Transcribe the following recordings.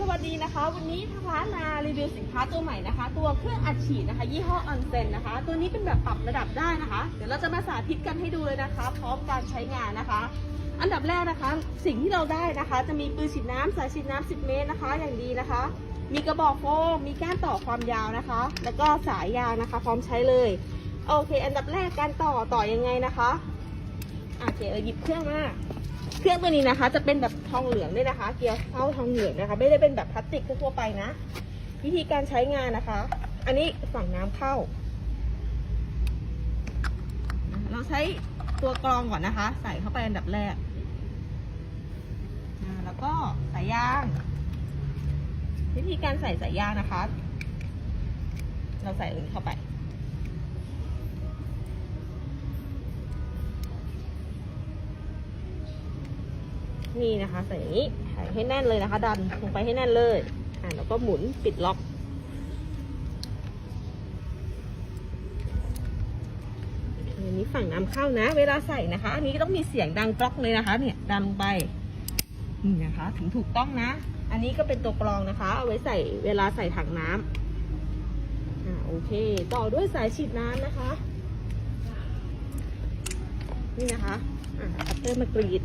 สวัสดีนะคะ วันนี้ทางร้านมารีวิวสินค้าตัวใหม่นะคะ ตัวเครื่องอัดฉีดนะคะ ยี่ห้อออนเซนนะคะ ตัวนี้เป็นแบบปรับระดับได้นะคะ เดี๋ยวเราจะมาสาธิตกันให้ดูเลยนะคะ พร้อมการใช้งานนะคะ อันดับแรกนะคะ สิ่งที่เราได้นะคะ จะมีปืนฉีดน้ำสายฉีดน้ำ10 เมตรนะคะ อย่างดีนะคะ มีกระบอกโฟมมีก้านต่อความยาวนะคะ แล้วก็สายยางนะคะ พร้อมใช้เลยโอเค อันดับแรกการต่อต่อยังไงนะคะอะโอเคเราหยิบเครื่องมา เครื่องตัวนี้นะคะ จะเป็นแบบทองเหลืองด้วยนะคะ เกียร์เข้าทองเหลืองนะคะ ไม่ได้เป็นแบบพลาสติกทั่วไปนะ วิธีการใช้งานนะคะ อันนี้ฝั่งน้ำเข้า เราใช้ตัวกรองก่อนนะคะ ใส่เข้าไปอันดับแรก แล้วก็สายยาง วิธีการใส่สายยางนะคะ เราใส่ลยเข้าไป นี่นะคะใส่อย่างนี้ให้แน่นเลยนะคะ ดันลงไปให้แน่นเลยอ่าแล้วก็หมุนปิดล็อกอันนี้ฝั่งน้ำเข้านะ เวลาใส่นะคะ อันนี้ต้องมีเสียงดังกรอกเลยนะคะ เนี่ยดันลงไปนี่นะคะ ถึงถูกต้องนะ อันนี้ก็เป็นตัวกรองนะคะ เอาไว้ใส่เวลาใส่ถังน้ำอ่าโอเค ต่อด้วยสายฉีดน้ำนะคะ นี่นะคะอ่าคัตเตอร์มากรีด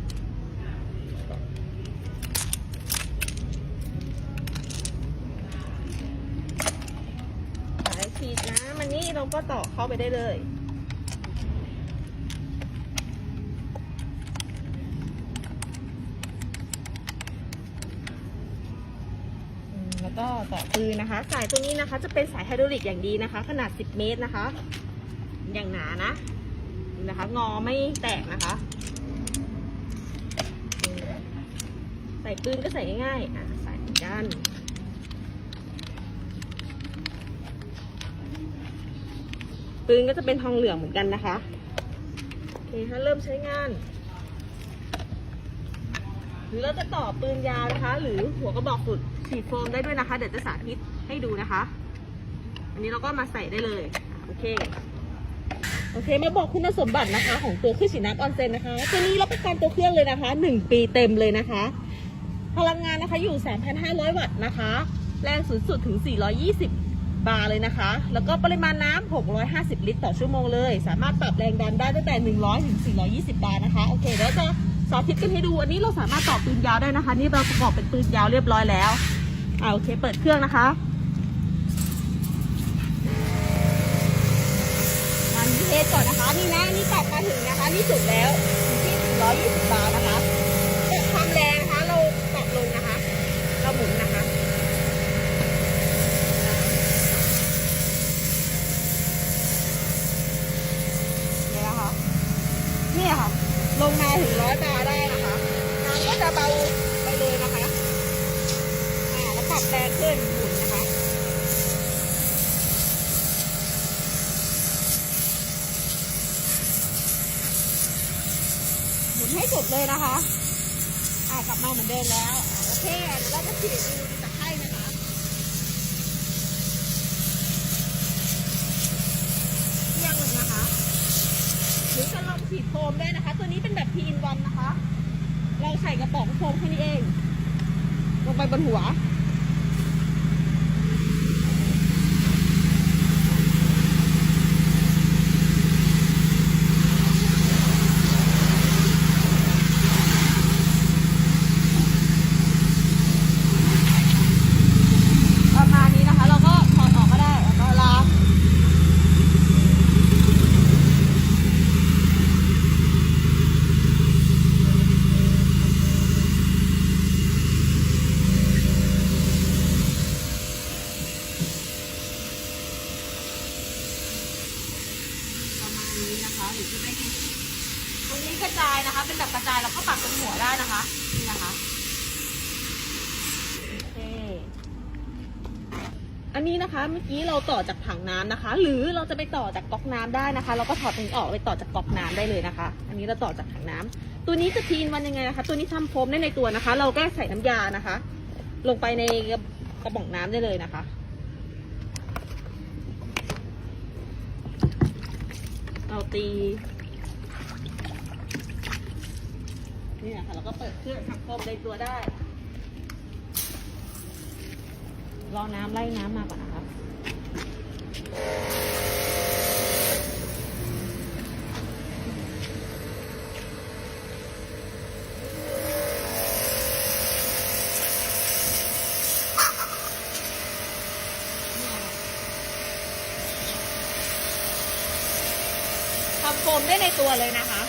เราก็ต่อเข้าไปได้เลย แล้วก็ต่อปืนนะคะ สายตัวนี้นะคะจะเป็นสายไฮดรอลิกอย่างดีนะคะ ขนาด 10 เมตรนะคะ อย่างหนานะนะคะ งอไม่แตกนะคะ ใส่ปืนก็ใส่ง่ายๆอะใส่กัน ปืนก็จะเป็นทองเหลืองเหมือนกันนะคะ โอเคถ้าเริ่มใช้งานหรือเราจะต่อปืนยาวนะคะ หรือหัวกระบอกสุดฉีดโฟมได้ด้วยนะคะ เดี๋ยวจะสาธิตให้ดูนะคะ อันนี้เราก็มาใส่ได้เลยโอเคโอเคมาบอกคุณสมบัตินะคะ ของตัวเครื่องฉีดน้ำออนเซนนะคะตัวนี้รับประกันตัวเครื่องเลยนะคะ 1 ปีเต็มเลยนะคะ พลังงานนะคะอยู่ 3,500 วัตต์นะคะ แรงสูงสุดถึง 420 บาร์เลยนะคะ แล้วก็ปริมาณน้ำ650 ลิตร ต่อชั่วโมงเลย สามารถปรับแรงดันได้ตั้งแต่ 100 ถึง 420 บาร์นะคะ โอเคเดี๋ยวจะสาธิตกันให้ดู อันนี้เราสามารถต่อปืนยาวได้นะคะ นี่เราประกอบเป็นปืนยาวเรียบร้อยแล้วอ่าโอเค เปิดเครื่องนะคะอันนี้เทสก่อนนะคะ นี่นะ นี่ปรับมาถึงนะคะ นี่สุดแล้วอยู่ที่420 บาร์นะคะแต่ความแรงนะคะ เราปรับลงนะคะ เราหมุนนะคะ เนี่ยนะคะเนี่ยค่ะ ลงมาถึงร้อยบาร์ได้นะคะน้ำก็จะเบาไปเลยนะคะอ่าแล้วปรับแรงขึ้นหมุนนะคะหมุนให้สุดเลยนะคะอ่ากลับมาเหมือนเดิมแล้วโอเคเดี๋ยวเราจะฉีดดูตะไคร่นะคะเที่ยงเลยนะคะ หรือจะลองฉีดโฟมได้นะคะ นี้เป็นแบบทีนวันนะคะ เราใส่กระป๋องโฟมแค่นี้เอง ลงไปบนหัว ประมาณนี้นะคะ เราก็ถอดออกก็ได้แล้วก็ล้าง ประมาณ นี้นะคะหรือจะไม่ตรงนี้กระจายนะคะ เป็นแบบกระจายแล้วก็ปักตรงหัวได้นะคะนี่นะคะโอเคอันนี้นะคะเมื่อกี้เราต่อจากถังน้ำนะคะ หรือเราจะไปต่อจากก๊อกน้ำได้นะคะเราก็ถอดตรงนี้ออกไปต่อจากก๊อกน้ำได้เลยนะคะ อันนี้เราต่อจากถังน้ำตัวนี้จะทีนวันยังไงนะคะ ตัวนี้ทำโฟมได้ในตัวนะคะ เราแก้ใส่น้ำยานะคะ ลงไปในกระป๋องน้ำได้เลยนะคะ เราตีนี่ค่ะเราก็เปิดเครื่องทำโฟมในตัวได้ รอน้ำไล่น้ำมาก่อนนะครับ โฟมได้ในตัวเลยนะคะ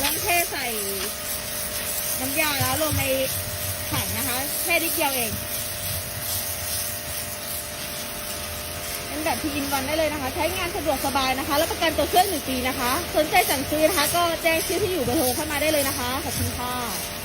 แล้วเทใส่น้ำยาแล้วลงในถังนะคะ แค่นิดเดียวเองเป็นแบบทีอินวันได้เลยนะคะ ใช้งานสะดวกสบายนะคะ แล้วประกันตัวเครื่องหนึ่งปีนะคะ สนใจสั่งซื้อนะคะ ก็แจ้งชื่อที่อยู่เบอร์โทรเข้ามาได้เลยนะคะ ขอบคุณค่ะ